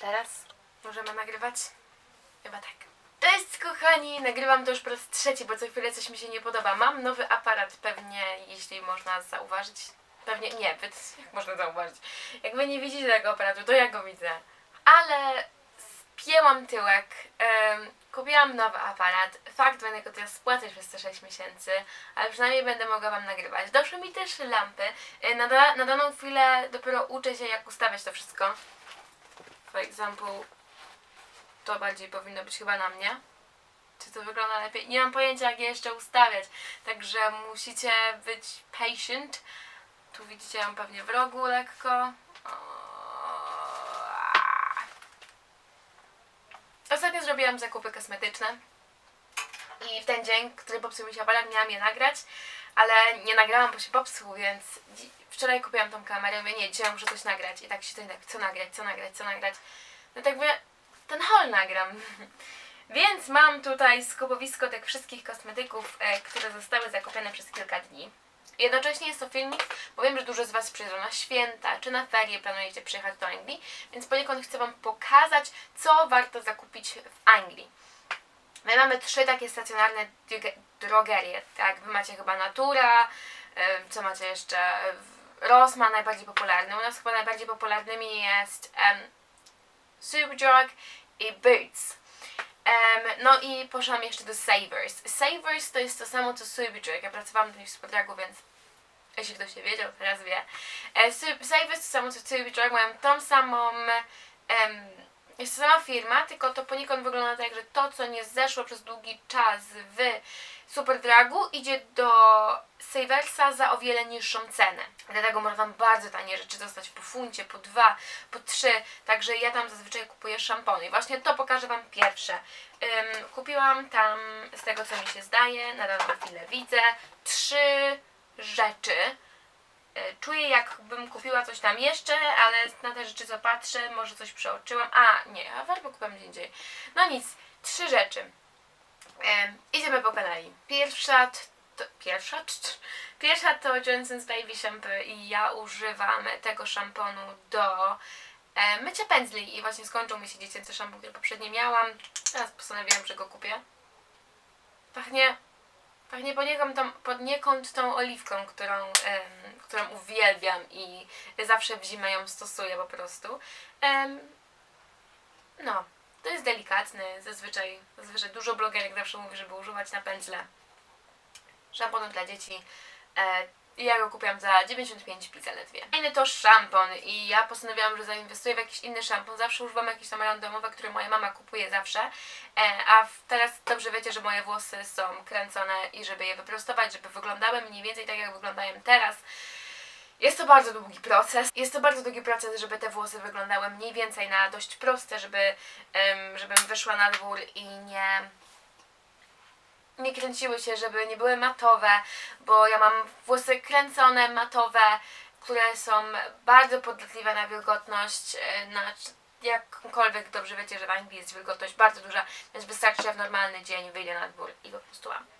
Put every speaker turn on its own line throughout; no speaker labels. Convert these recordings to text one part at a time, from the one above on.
Teraz możemy nagrywać? Chyba tak. Cześć kochani, nagrywam to już po raz trzeci, bo co chwilę coś mi się nie podoba. Mam nowy aparat, pewnie, jeśli można zauważyć. Pewnie, nie, jak można zauważyć? Jak wy nie widzicie tego aparatu, to ja go widzę. Ale spięłam tyłek, kupiłam nowy aparat. Fakt, będę go teraz spłacać przez te 6 miesięcy, ale przynajmniej będę mogła wam nagrywać. Doszły mi też lampy. E, Na, na daną chwilę dopiero uczę się, jak ustawiać to wszystko. For example, to bardziej powinno być chyba na mnie. Czy to wygląda lepiej? Nie mam pojęcia, jak je jeszcze ustawiać. Także musicie być patient. Tu widzicie ją pewnie w rogu lekko. Ostatnio zrobiłam zakupy kosmetyczne. I w ten dzień, który popsuł mi się aparat, miałam je nagrać, ale nie nagrałam, bo się popsuł, więc wczoraj kupiłam tą kamerę, mówię, nie, dzisiaj muszę coś nagrać. I tak się tak, co nagrać, co nagrać, co nagrać. No tak mówię, ten haul nagram. Więc mam tutaj skupowisko tych wszystkich kosmetyków, e, które zostały zakupione przez kilka dni. Jednocześnie jest to filmik, bo wiem, że dużo z Was przyjeżdża na święta czy na ferie, planujecie przyjechać do Anglii, więc poniekąd chcę Wam pokazać, co warto zakupić w Anglii. My mamy trzy takie stacjonarne droge- drogerie, tak? Wy macie chyba Natura, co macie jeszcze? Rossmann najbardziej popularny. U nas chyba najbardziej popularnymi jest em, Superdrug i Boots. Em, no i poszłam jeszcze do Savers. Savers to jest to samo co Superdrug. Ja pracowałam w Superdrugu, więc jeśli ktoś nie wiedział, teraz wie. E, Savers to samo co Superdrug, mają tą samą... em, jest to sama firma, tylko to poniekąd wygląda tak, że to, co nie zeszło przez długi czas w Superdrugu, idzie do Saversa za o wiele niższą cenę. Dlatego można tam bardzo tanie rzeczy dostać po funcie, po dwa, po trzy. Także ja tam zazwyczaj kupuję szampony. I właśnie to pokażę Wam pierwsze. Ym, kupiłam tam, z tego co mi się zdaje, na daną chwilę widzę, trzy rzeczy. Y, Czuję jakbym kupiła coś tam jeszcze, ale na te rzeczy co patrzę, może coś przeoczyłam. A, nie, a farbę kupiłam gdzie indziej. No nic, trzy rzeczy. Em, idziemy po kolei. Pierwsza to, pierwsza? Pierwsza to Johnson's Baby Shampoo i ja używam tego szamponu do e, mycia pędzli i właśnie skończył mi się dziecięcy szampon, który poprzednio miałam. Teraz postanowiłam, że go kupię. Pachnie, pachnie poniekąd tą, poniekąd tą oliwką, którą, em, którą uwielbiam i zawsze w zimę ją stosuję po prostu. Em, no, to jest delikatny, zazwyczaj, zazwyczaj dużo blogerek zawsze mówi, żeby używać na pędzle szamponu dla dzieci. E, i ja go kupiłam za 95 pi zaledwie. Inny to szampon i ja postanowiłam, że zainwestuję w jakiś inny szampon. Zawsze używam jakieś tam randomowe, które moja mama kupuje zawsze. E, a teraz dobrze wiecie, że moje włosy są kręcone i żeby je wyprostować, żeby wyglądały mniej więcej tak, jak wyglądają teraz. Jest to bardzo długi proces. Jest to bardzo długi proces, żeby te włosy wyglądały mniej więcej na dość proste, żeby, em, żebym wyszła na dwór i nie, nie kręciły się, żeby nie były matowe, bo ja mam włosy kręcone, matowe, które są bardzo podletliwe na wilgotność, e, na jakkolwiek dobrze wiecie, że w Anglii jest wilgotność bardzo duża, więc wystarczy, że w normalny dzień wyjdę na dwór i po prostu mam.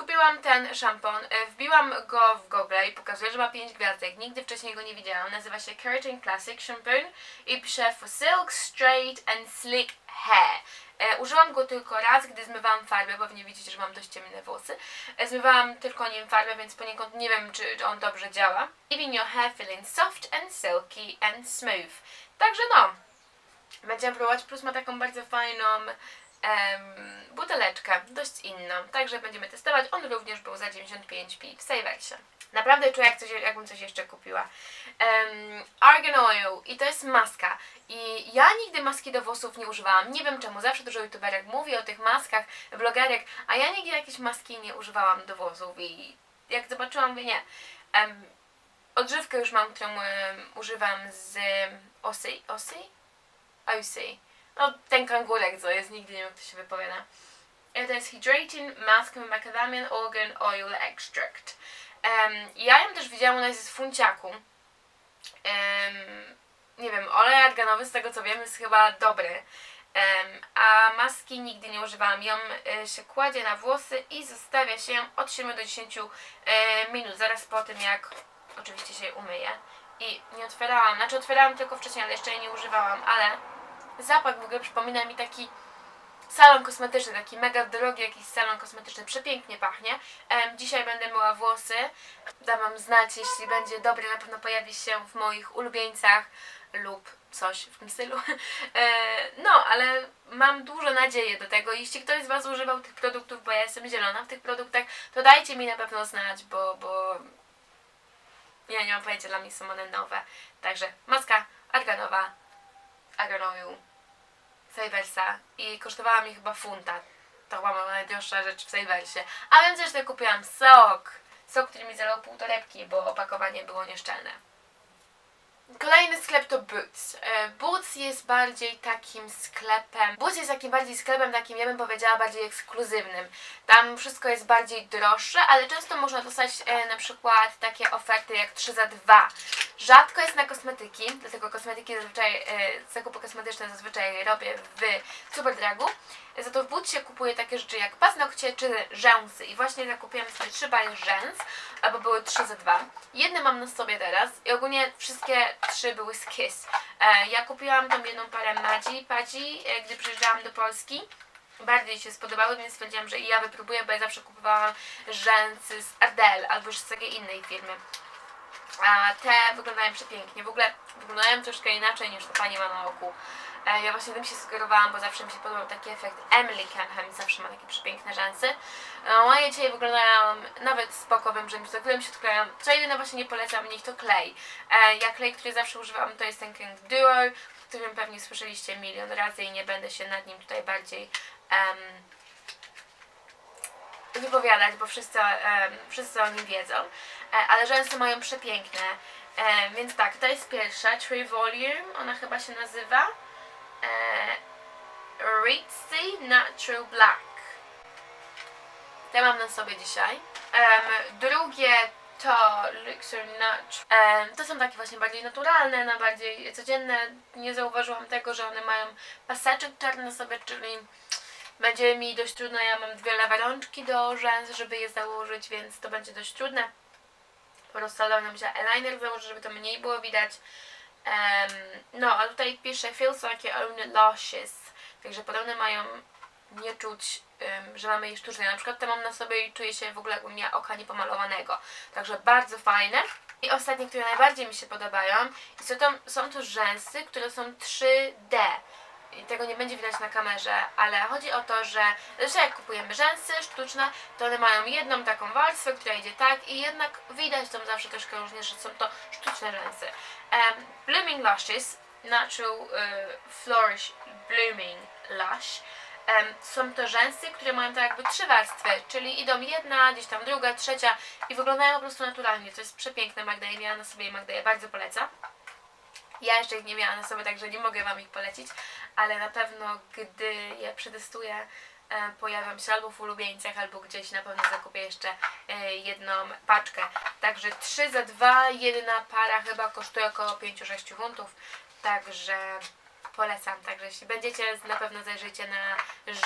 Kupiłam ten szampon, e, wbiłam go w Google i pokazuje, że ma 5 gwiazdek. Nigdy wcześniej go nie widziałam. Nazywa się Keratin Classic Shampoo i pisze for silk, straight and slick hair. E, użyłam go tylko raz, gdy zmywałam farbę, pewnie widzicie, że mam dość ciemne włosy. E, zmywałam tylko nim farbę, więc poniekąd nie wiem, czy, czy on dobrze działa. Leaving your hair feeling soft and silky and smooth. Także no, będziemy próbować. Plus ma taką bardzo fajną em, buteleczkę, dość inną. Także będziemy testować. On również był za 95 pi w Saversie. Naprawdę czuję, jak coś, jakbym coś jeszcze kupiła. Um, Argan Oil i to jest maska. I ja nigdy maski do włosów nie używałam. Nie wiem czemu. Zawsze dużo youtuberek mówi o tych maskach, blogerek, a ja nigdy jakiejś maski nie używałam do włosów. I jak zobaczyłam, mówię nie. Um, odżywkę już mam, którą em, używam z Osy. Osy? Osy. No, ten kangurek, co jest, nigdy nie wiem, jak to się wypowiada. E, To jest Hydrating Mask Macadamian Organ Oil Extract. Um, ja ją też widziałam u nas jest w funciaku. Um, nie wiem, olej arganowy z tego co wiem jest chyba dobry. Em, a maski nigdy nie używałam. Ją e, się kładzie na włosy i zostawia się ją od 7 do 10 e, minut, zaraz po tym jak oczywiście się je umyje. I nie otwierałam, znaczy otwierałam tylko wcześniej, ale jeszcze jej nie używałam, ale zapach w ogóle przypomina mi taki salon kosmetyczny, taki mega drogi jakiś salon kosmetyczny, przepięknie pachnie. Dzisiaj będę myła włosy, dam wam znać, jeśli będzie dobry, na pewno pojawi się w moich ulubieńcach lub coś w tym stylu. E, no, ale mam dużo nadziei do tego. Jeśli ktoś z Was używał tych produktów, bo ja jestem zielona w tych produktach, to dajcie mi na pewno znać, bo, bo ja nie mam pojęcia, dla mnie są one nowe. Także maska arganowa, arganoju, Saversa i kosztowała mi chyba funta. To chyba była najdroższa rzecz w Saversie. A więc jeszcze kupiłam sok. Sok, który mi zalał pół torebki, bo opakowanie było nieszczelne. Kolejny sklep to Boots. E, Boots jest bardziej takim sklepem. Boots jest takim bardziej sklepem, takim ja bym powiedziała bardziej ekskluzywnym. Tam wszystko jest bardziej droższe, ale często można dostać e, na przykład takie oferty jak 3 za 2. Rzadko jest na kosmetyki, dlatego kosmetyki zazwyczaj, e, zakupy kosmetyczne zazwyczaj robię w Superdragu. Za to w Bootsie kupuję takie rzeczy jak paznokcie czy rzęsy. I właśnie zakupiłam sobie trzy pary rzęs, albo były 3 za 2. Jedne mam na sobie teraz i ogólnie wszystkie trzy były z Kiss. E, ja kupiłam tą jedną parę Madzi, Padzi, e, gdy przyjeżdżałam do Polski. Bardziej się spodobały, więc stwierdziłam, że i ja wypróbuję, bo ja zawsze kupowałam rzęsy z Ardell albo już z takiej innej firmy. A te wyglądają przepięknie. W ogóle wyglądają troszkę inaczej niż to pani ma na oku. E, Ja właśnie tym się sugerowałam, bo zawsze mi się podobał taki efekt Emily Kenham i zawsze ma takie przepiękne rzęsy. E, Moje dzisiaj wyglądają nawet spoko, wiem, że mi się odkleją. Co jedyne właśnie nie polecam w nich to klej. E, Ja klej, który zawsze używam to jest ten King Duo, którym pewnie słyszeliście milion razy i nie będę się nad nim tutaj bardziej em, wypowiadać, bo wszyscy, em, wszyscy o nim wiedzą. Ale rzęsy mają przepiękne. E, więc tak, to jest pierwsza, Tree Volume, ona chyba się nazywa. E, Ritzy Natural Black. Te mam na sobie dzisiaj. Drugie to Luxury Natural. Em, to są takie właśnie bardziej naturalne, na bardziej codzienne. Nie zauważyłam tego, że one mają paseczek czarny na sobie, czyli będzie mi dość trudno. Ja mam dwie lewe rączki do rzęs, żeby je założyć, więc to będzie dość trudne. Po prostu dałem się eyeliner założyć, żeby to mniej było widać. Em, no, a tutaj pisze feels like your own lashes. Także podobne mają nie czuć, em, że mamy je sztuczne. Na przykład te mam na sobie i czuję się w ogóle jakbym miała oka niepomalowanego. Także bardzo fajne. I ostatnie, które najbardziej mi się podobają, i są to, są to rzęsy, które są 3D. I tego nie będzie widać na kamerze, ale chodzi o to, że zresztą jak kupujemy rzęsy sztuczne, to one mają jedną taką warstwę, która idzie tak i jednak widać tam zawsze troszkę różnie, że są to sztuczne rzęsy. Um, blooming Lashes, Natural uh, Flourish Blooming Lash. Em, są to rzęsy, które mają tak jakby trzy warstwy, czyli idą jedna, gdzieś tam druga, trzecia i wyglądają po prostu naturalnie. To jest przepiękne, Magda na sobie Magda bardzo poleca. Ja jeszcze ich nie miałam na sobie, także nie mogę Wam ich polecić, ale na pewno gdy je przetestuję, e, pojawią się albo w ulubieńcach, albo gdzieś na pewno zakupię jeszcze e, jedną paczkę. Także 3 za 2, jedna para chyba kosztuje około 5-6 funtów, także polecam. Także jeśli będziecie, na pewno zajrzyjcie na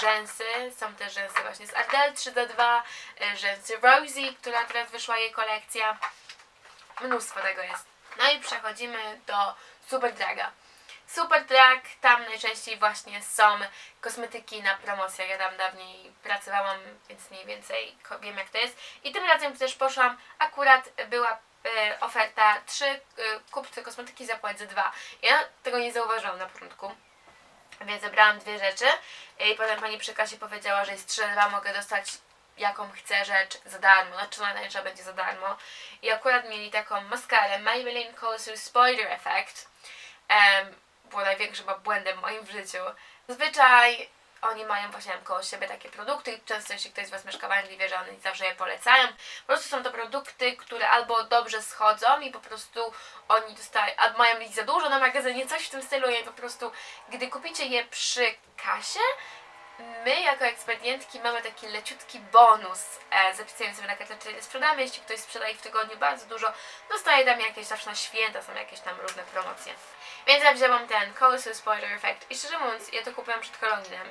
rzęsy. Są też rzęsy właśnie z Ardell 3 za 2, e, rzęsy Rosie, która teraz wyszła jej kolekcja. Mnóstwo tego jest. No i przechodzimy do Superdraga. Superdrag, tam najczęściej właśnie są kosmetyki na promocjach. Ja tam dawniej pracowałam, więc mniej więcej wiem jak to jest. I tym razem też poszłam, akurat była e, oferta 3 e, kup te kosmetyki zapłać za dwa. Ja tego nie zauważyłam na początku. Więc zebrałam dwie rzeczy i potem pani przy kasie powiedziała, że jest 3 na 2, mogę dostać jaką chcę rzecz za darmo, znaczy najtańsza będzie za darmo. I akurat mieli taką maskarę Maybelline Colossal Spider Effect. Um, było największym błędem moim w życiu. Zazwyczaj oni mają właśnie tam koło siebie takie produkty i często jeśli ktoś z Was mieszka w Anglii wie, że oni zawsze je polecają. Po prostu są to produkty, które albo dobrze schodzą i po prostu oni dostają, albo mają ich za dużo na magazynie, coś w tym stylu i po prostu gdy kupicie je przy kasie, my jako ekspedientki mamy taki leciutki bonus. E, zapisując na karteczce, ile sprzedamy. Jeśli ktoś sprzedaje w tygodniu bardzo dużo, dostaje tam jakieś zawsze na święta, są jakieś tam różne promocje. Więc ja wzięłam ten Colossal Spoiler Effect i szczerze mówiąc, ja to kupiłam przed Halloweenem.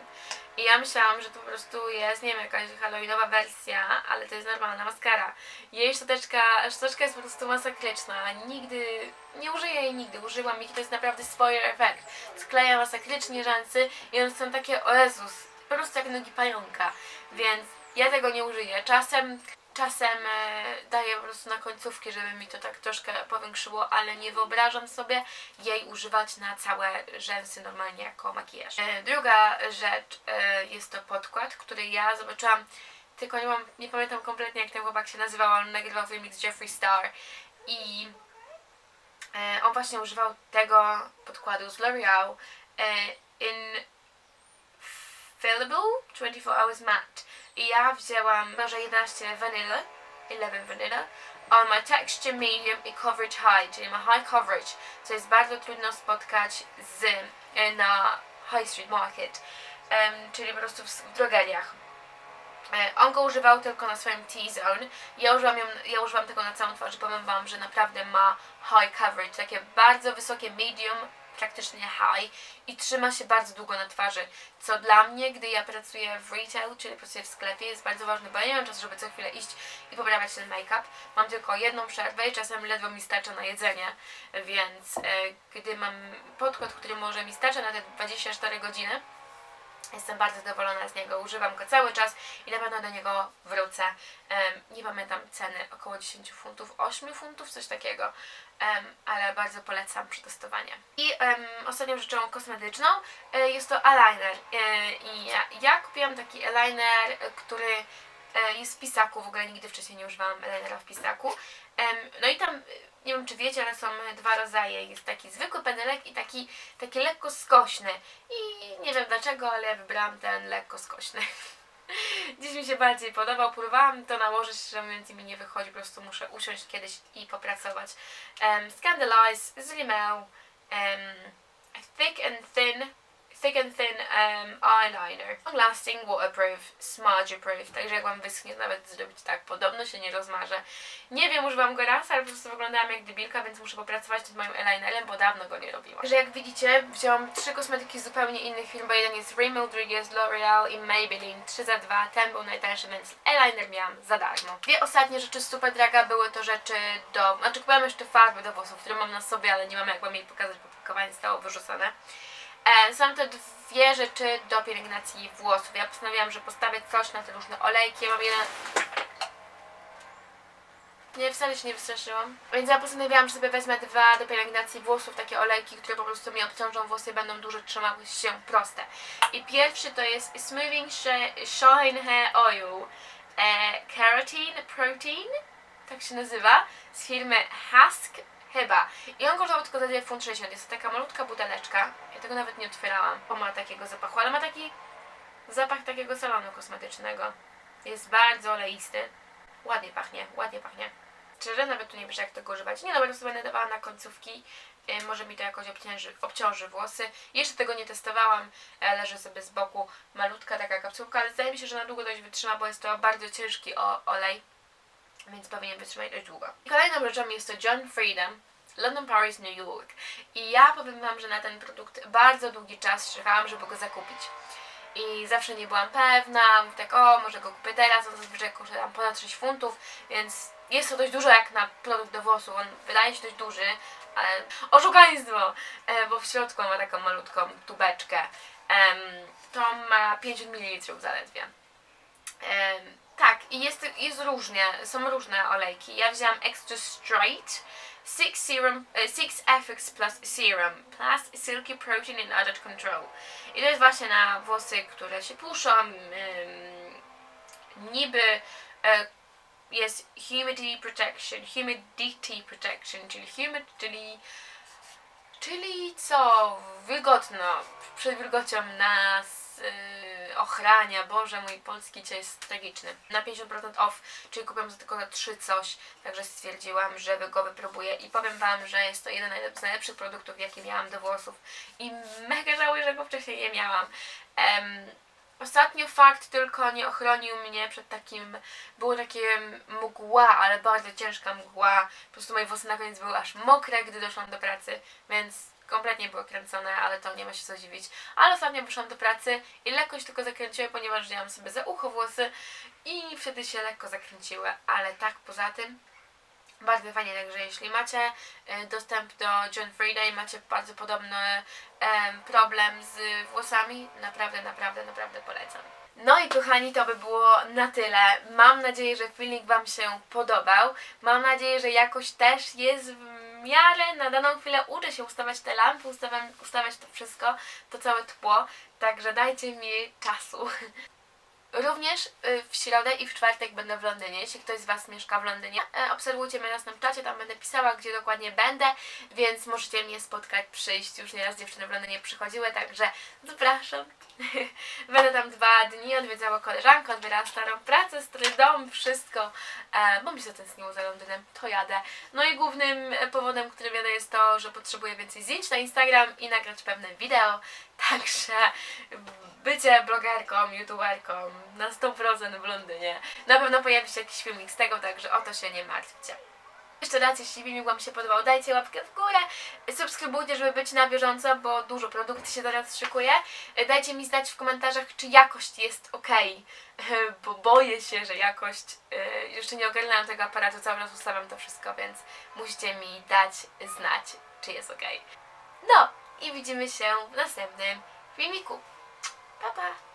I ja myślałam, że to po prostu jest, nie wiem, jakaś halloweenowa wersja, ale to jest normalna maskara. Jej szczoteczka, szczoteczka jest po prostu masakryczna. Nigdy, nie użyję jej nigdy, użyłam jej, to jest naprawdę spoiler effect. Skleja masakrycznie rzęsy i one są takie, o Jezus, po prostu jak nogi pająka. Więc ja tego nie użyję. Czasem, czasem e, daję po prostu na końcówki, żeby mi to tak troszkę powiększyło, ale nie wyobrażam sobie jej używać na całe rzęsy normalnie jako makijaż. E, druga rzecz e, jest to podkład, który ja zobaczyłam, tylko nie, mam, nie pamiętam kompletnie jak ten chłopak się nazywał, on nagrywał filmik z Jeffree Star i on właśnie używał tego podkładu z L'Oreal in Fillable 24 Hours Matte i ja wzięłam może 11 Vanilla 11 Vanilla on ma texture medium i coverage high, czyli ma high coverage, co jest bardzo trudno spotkać z, e, na high street market, em, czyli po prostu w, w drogeriach. E, On go używał tylko na swoim T-zone. Ja użyłam, ją, ja tego na całą twarz i powiem Wam, że naprawdę ma high coverage, takie bardzo wysokie medium, praktycznie high i trzyma się bardzo długo na twarzy, co dla mnie, gdy ja pracuję w retail, czyli pracuję w sklepie, jest bardzo ważne, bo ja nie mam czasu, żeby co chwilę iść i poprawiać ten make-up. Mam tylko jedną przerwę i czasem ledwo mi starcza na jedzenie, więc e, gdy mam podkład, który może mi starcza na te 24 godziny, Jestem bardzo zadowolona z niego, używam go cały czas i na pewno do niego wrócę. Nie pamiętam ceny, około 10 funtów, 8 funtów, coś takiego, ale bardzo polecam przetestowanie. I ostatnią rzeczą kosmetyczną e, jest to eyeliner. E, I ja, ja kupiłam taki eyeliner, który e, jest w pisaku, w ogóle nigdy wcześniej nie używałam eyelinera w pisaku. No i tam, nie wiem czy wiecie, ale są dwa rodzaje. Jest taki zwykły pędzelek i taki, taki lekko skośny. I nie wiem dlaczego, ale ja wybrałam ten lekko skośny. Dziś mi się bardziej podobał. Próbowałam to nałożyć, mówiąc i mi nie wychodzi. Po prostu muszę usiąść kiedyś i popracować. Um, Scandalize z Rimmel. Um, thick and thin. Thick and thin um, eyeliner. Long lasting, waterproof, smudge proof. Także jak wam wyschnie, nawet zrobić tak. Podobno się nie rozmarzę. Nie wiem, używam go raz, ale po prostu wyglądałam jak debilka, więc muszę popracować nad moim eyelinerem, bo dawno go nie robiłam. Także jak widzicie, wzięłam trzy kosmetyki z zupełnie innych firm, bo jeden jest Rimmel, drugi jest L'Oreal i Maybelline 3 za 2. Ten był najtańszy, więc eyeliner miałam za darmo. Dwie ostatnie rzeczy z super draga były to rzeczy do... Znaczy kupiłam jeszcze farby do włosów, które mam na sobie, ale nie mam jak wam jej pokazać, bo pakowanie zostało wyrzucone. E, są to dwie rzeczy do pielęgnacji włosów. Ja postanowiłam, że postawię coś na te różne olejki. Ja mam jeden... Nie, wcale się nie wystraszyłam. Więc ja postanowiłam, że sobie wezmę dwa do pielęgnacji włosów, takie olejki, które po prostu mi obciążą włosy, będą dłużej trzymały się proste. I pierwszy to jest Smoothing Sh- Shine Hair Oil e, Protein, tak się nazywa, z firmy Husk chyba. I on kosztował tylko za 2 funt 60. Jest to taka malutka buteleczka. Tego nawet nie otwierałam, bo ma takiego zapachu, ale ma taki zapach takiego salonu kosmetycznego. Jest bardzo oleisty. Ładnie pachnie, ładnie pachnie. Szczerze, nawet tu nie wiesz jak tego używać. Nie no, będę dawała na końcówki. Y, może mi to jakoś obciąży, obciąży włosy. Jeszcze tego nie testowałam. E, Leży sobie z boku malutka taka kapsułka, ale zdaje mi się, że na długo dość wytrzyma, bo jest to bardzo ciężki olej. Więc powinien wytrzymać dość długo. I kolejną rzeczą jest to John Freedom. London, Paris, New York. I ja powiem Wam, że na ten produkt bardzo długi czas czekałam, żeby go zakupić. I zawsze nie byłam pewna, mówię tak o, może go kupię teraz, on zazwyczaj kosztuje tam ponad 6 funtów, więc jest to dość dużo jak na produkt do włosów, on wydaje się dość duży, ale oszukaństwo, e, bo w środku ma taką malutką tubeczkę. To ma 50 ml zaledwie. Tak, i jest, jest różnie, są różne olejki. Ja wzięłam Extra Straight, Six Serum, e, Six FX Plus Serum, plus Silky Protein and Adult Control. I to jest właśnie na włosy, które się puszczą, em, niby e, jest Humidity Protection, Humidity Protection, czyli humid, czyli Czyli co? Wilgotno. Przed wilgocią nas yy, ochrania. Boże, mój polski dzisiaj jest tragiczny. Na 50% off, czyli kupiłam za tylko za 3 coś. Także stwierdziłam, że go wypróbuję i powiem wam, że jest to jeden z najlepszych produktów, jakie miałam do włosów. I mega żałuję, że go wcześniej nie miałam. Em, Ostatnio fakt tylko nie ochronił mnie przed takim, było takie mgła, ale bardzo ciężka mgła. Po prostu moje włosy na koniec były aż mokre, gdy doszłam do pracy, więc kompletnie były kręcone, ale to nie ma się co dziwić. Ale ostatnio wyszłam do pracy i lekko się tylko zakręciły, ponieważ wzięłam sobie za ucho włosy i wtedy się lekko zakręciły, ale tak poza tym bardzo fajnie, także jeśli macie e, dostęp do John Frieda i macie bardzo podobny em, problem z włosami, naprawdę, naprawdę, naprawdę polecam. No i kochani, to by było na tyle. Mam nadzieję, że filmik Wam się podobał. Mam nadzieję, że jakoś też jest w miarę na daną chwilę uczę się ustawiać te lampy, ustawiam, ustawiać to wszystko, to całe tło, także dajcie mi czasu. Również y, w środę i w czwartek będę w Londynie. Jeśli ktoś z Was mieszka w Londynie, e, obserwujcie mnie na Snapchacie, tam będę pisała, gdzie dokładnie będę, więc możecie mnie spotkać, przyjść. Już nieraz dziewczyny w Londynie przychodziły, także zapraszam. będę tam dwa dni, odwiedzała koleżankę, odbierała starą pracę, stary dom, wszystko, e, bo mi się zatęskniło za Londynem, to jadę. No i głównym powodem, który jadę jest to, że potrzebuję więcej zdjęć na Instagram i nagrać pewne wideo, także bycie blogerką, youtuberką na 100% w Londynie. Na pewno pojawi się jakiś filmik z tego, także o to się nie martwcie. Jeszcze raz, jeśli filmik Wam się podobał, dajcie łapkę w górę, subskrybujcie, żeby być na bieżąco, bo dużo produkcji się teraz szykuje. Dajcie mi znać w komentarzach, czy jakość jest ok, bo boję się, że jakość, e, jeszcze nie ogarnęłam tego aparatu, cały czas ustawiam to wszystko, więc musicie mi dać znać, czy jest ok. No i widzimy się w następnym filmiku. Pa, pa!